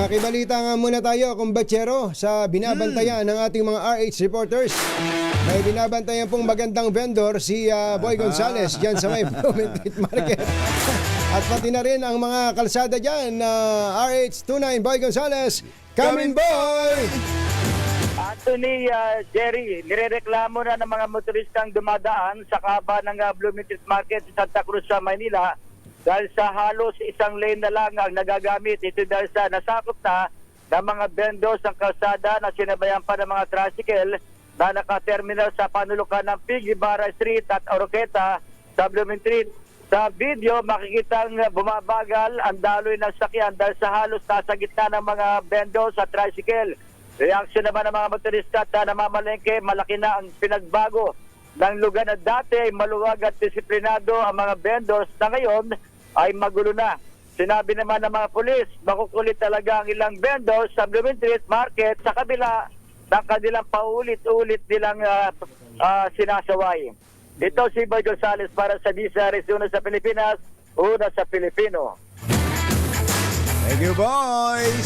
Nakibalita nga muna tayo, kumbachero, sa binabantayan ng ating mga RH reporters. May binabantayan pong magandang vendor si ah, Boy Gonzales dyan sa may Bloomington Market. At pati na rin ang mga kalsada dyan na RH29 Boy Gonzales. Come in, boy! Anthony uh, Jerry, nirereklamo na ng mga motoristang dumadaan sa kaba ng uh, Bloomington Market sa Santa Cruz sa Manila dahil sa halos isang lane na lang ang nagagamit. Ito dahil sa nasakop na ng mga vendors ang kalsada na sinabayan pa ng mga tricycle na nakaterminal sa panulukan ng Pig Ibarra Street at Oroqueta sa Bloomington. Sa video, makikita ang bumabagal ang daloy ng sakyan dahil sa halos nasa gitna ng mga vendors sa tricycle. Reaksyon naman ng mga motorista at namamalengke, malaki na ang pinagbago ng lugar na dati ay maluwag at disiplinado ang mga vendors na ngayon ay magulo na. Sinabi naman ng mga pulis, makukulit talaga ang ilang vendors sa Bloomington Market sa kabila ng kanilang paulit-ulit nilang ah, ah, sinasaway. Ito si Boy Gonzales para sa DCRS, una sa Pilipinas, una sa Pilipino. Thank you, boys!